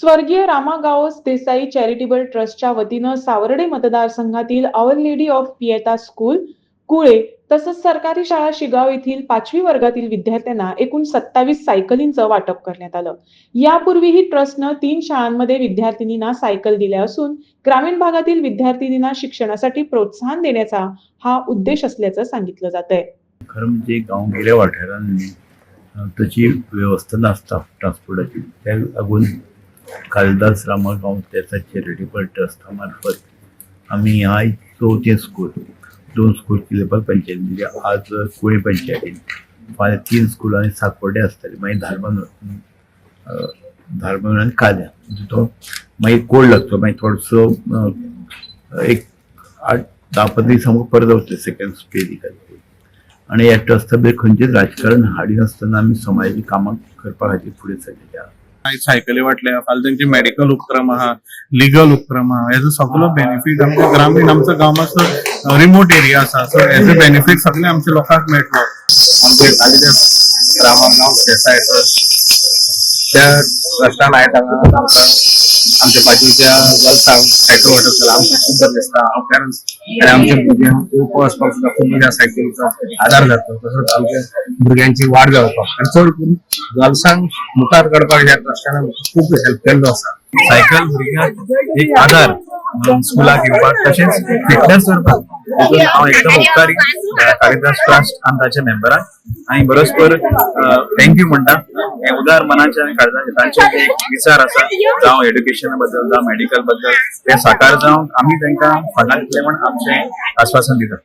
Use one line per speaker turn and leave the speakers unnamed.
स्वर्गीय रामागावस देसाई चॅरिटेबल ट्रस्टच्या वतीनं सावर्डे मतदारसंघातील our lady of piety school Kule तसंच सरकारी शाळा शिगाव येथील पाचवी वर्गातील विद्यार्थ्यांना एकूण सत्तावीस सायकलींचं वाटप करण्यात आलं. यापूर्वीही ट्रस्टनं तीन शाळांमध्ये विद्यार्थिनींना सायकल दिल्या असून ग्रामीण भागातील विद्यार्थिनींना शिक्षणासाठी प्रोत्साहन देण्याचा हा उद्देश असल्याचं सांगितलं जात आहे
खरं म्हणजे गांवगिऱ्या वाठारांनी तशी वेवस्था ट्रान्सपोर्टाची. त्या कालिदास रामागाव त्याचा चॅरिटेबल ट्रस्टामार्फत आम्ही ह्या चवथें स्कूल दोन स्कूल किलेबल पंचायत. म्हणजे आज कोळी पंचायतीन फाल्यां तीन स्कूल आनी साकोड्डे आसतले मागीर धारबान धारबान आनी काल्या. म्हणजे तो मागीर कोड लागतो. मागीर थोडसो एक आठ धा पंदरा दिसां परत वतले सेकंड स्टेजी खातीर आणि या ट्रस्टा भितर खंयचेच राजकारण हाडिनासतना आमी समाजाची कामां करपा खातीर फुडें सरलेली आहा
मागीर सायकली वाटल्या फाल्यां तेंचे मेडिकल उपक्रम आहा लिगल उपक्रम आहा हेजो सगळो बेनिफीट आमच्या ग्रामीण आमचो गांव मातसो रिमोट एरिया आसा सो हेजो बेनिफीट सगळे आमच्या लोकांक मेळटलो आमचे कालिदास रामागांव देसाय त्या ट्रस्टान आयज हांगा आमच्या बाजूच्या सायकल वाटप केला आमकां खूब दिसता हांव पेरंट्स आमच्या भुरग्यांक येवपा सुद्दां खूब म्हणजे सायकलीचो आदार जाता तसोच आमच्या भुरग्यांची वाड जावपाक आनी चड करून गर्ल्सांक मुखार काडपाक ह्या ट्रस्टान खूब हेल्प केल्लो आसा
सायकल भुरग्यांक एक आधार स्कुलाक येवपाक तशेंच फिटनेस करपाक देखून हांव एकदम उपकारी अ, कालिदास ट्रस्ट आनी ताच्या मेंबरांक आनी बरोसपर थँक्यू म्हणटा हे उदार मनाचे आनी काळजाचे तांचे जे एक विचार आसा जावं एड्युकेशना बद्दल जावं मेडिकलबद्दल ते साकार जावंक आमी तांकां फंडां दितले म्हण आमचें आश्वासन दिता.